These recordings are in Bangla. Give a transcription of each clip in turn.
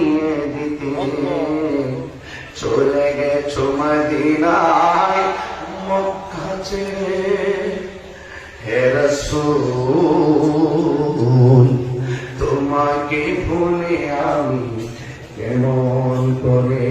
ছড়িয়ে দিতে। চলে গেছো মদিনায় তোমাকে ভুলে আমি কেমন করে?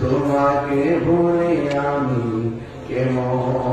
তোমাকে ভুলে আমি কেমন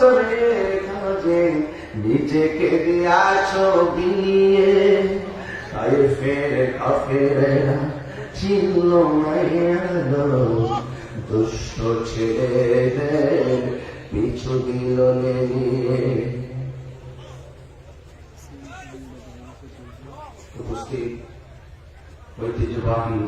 বছরে কাজে নিজেকে দিয়াছ বিয়ে তাই ফের কাফেরা ছিল দুষ্ট ছেলেদের পিছু দিল নিয়ে উপস্থিত ঐতিহ্যবাহী